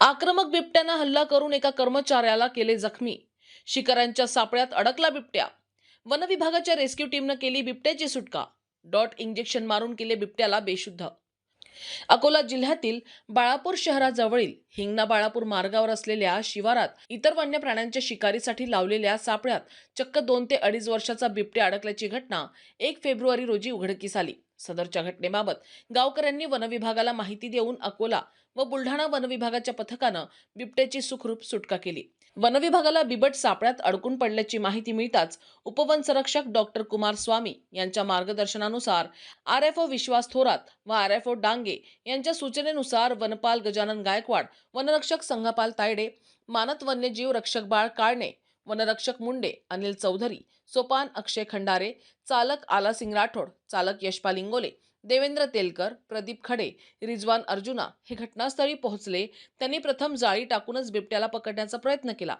आक्रमक बिबट्यानं हल्ला करून एका कर्मचाऱ्याला केले जखमी. शिकाऱ्यांच्या सापळ्यात अडकला बिबट्या. वनविभागाच्या रेस्क्यू टीमनं केली बिबट्याची सुटका. डॉट इंजेक्शन मारून केले बिबट्याला बेशुद्ध. अकोला जिल्ह्यातील बाळापूर शहराजवळील हिंगणा बाळापूर मार्गावर असलेल्या शिवारात इतर वन्य प्राण्यांच्या शिकारीसाठी लावलेल्या सापळ्यात चक्क दोन ते अडीच वर्षाचा बिबट्या अडकल्याची घटना एक फेब्रुवारी रोजी उघडकीस आली. सदरच्या घटनेबाबत गावकऱ्यांनी वनविभागाला माहिती देऊन अकोला व बुलढाणा वनविभागाच्या पथकानं बिबट्याची सुखरूप सुटका केली. वनविभागाला बिबट सापळ्यात अडकून पडल्याची माहिती मिळताच उपवन संरक्षक डॉक्टर कुमार स्वामी यांच्या मार्गदर्शनानुसार R F O Vishwas Thorat व आर एफ ओ डांगे यांच्या सूचनेनुसार वनपाल गजानन गायकवाड वनरक्षक संघपाल तायडे मानत वन्यजीव रक्षक बाळ काळणे वनरक्षक मुंडे अनिल चौधरी सोपान अक्षय खंडारे चालक आलासिंग राठोड चालक यशपाल इंगोले देवेंद्र तेलकर प्रदीप खडे रिजवान अर्जुना हे घटनास्थळी पोहोचले. त्यांनी प्रथम जाळी टाकूनच बिबट्याला पकडण्याचा प्रयत्न केला.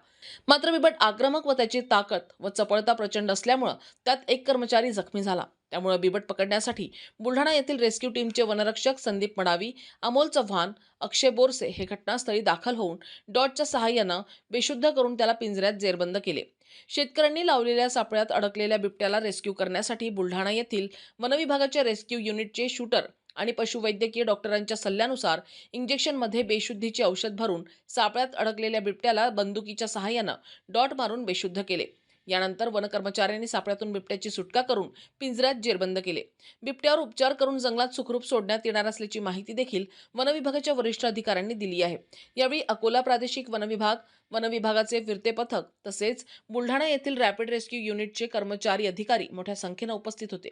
मात्र बिबट आक्रमक व त्याची ताकद व चपळता प्रचंड असल्यामुळं त्यात एक कर्मचारी जखमी झाला. त्यामुळे बिबट पकडण्यासाठी बुलढाणा येथील रेस्क्यू टीमचे वनरक्षक संदीप मडावी अमोल चव्हाण अक्षय बोरसे हे घटनास्थळी दाखल होऊन डॉटच्या सहाय्यानं बेशुद्ध करून त्याला पिंजऱ्यात जेरबंद केले. शेतकऱ्यांनी लावलेल्या सापळ्यात अडकलेल्या बिबट्याला रेस्क्यू करण्यासाठी बुलढाणा येथील वनविभागाच्या रेस्क्यू युनिटचे शूटर आणि पशुवैद्यकीय डॉक्टरांच्या सल्ल्यानुसार इंजेक्शनमध्ये बेशुद्धीचे औषध भरून सापळ्यात अडकलेल्या बिबट्याला बंदुकीच्या सहाय्यानं डॉट मारून बेशुद्ध केले. यानंतर वनकर्मचाऱ्यांनी सापळ्यातून बिबट्याची सुटका करून पिंजऱ्यात जेरबंद केले. बिबट्यावर उपचार करून जंगलात सुखरूप सोडण्यात येणार असल्याची माहिती देखील वनविभागाच्या वरिष्ठ अधिकाऱ्यांनी दिली आहे. यावेळी अकोला प्रादेशिक वनविभाग वनविभागाचे फिरते पथक तसेच बुलढाणा येथील रॅपिड रेस्क्यू युनिटचे कर्मचारी अधिकारी मोठ्या संख्येनं उपस्थित होते.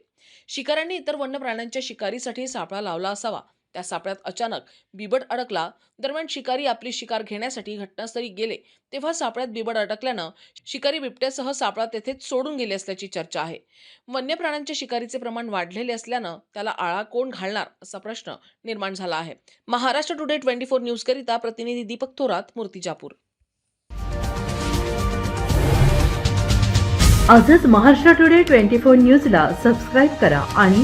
शिकाऱ्यांनी इतर वन्य प्राण्यांच्या शिकारीसाठी सापळा लावला असावा. त्या सापळ्यात अचानक बिबट अडकला. दरम्यान शिकारी आपली शिकार घेण्यासाठी घटनास्थळी गेले. तेव्हा सापळ्यात बिबट अडकल्यानं शिकारी बिबट्यासह सापळा तेथेच सोडून गेले असल्याची चर्चा आहे. वन्य प्राण्यांच्या शिकारीचे प्रमाण वाढलेले असल्यानं त्याला आळा कोण घालणार असा प्रश्न निर्माण झाला आहे. महाराष्ट्र टुडे ट्वेंटी फोर न्यूजकरिता प्रतिनिधी दीपक थोरात मूर्तिजापूर. आजच महाराष्ट्र टुडे ट्वेंटी फोर न्यूजला सबस्क्राईब करा आणि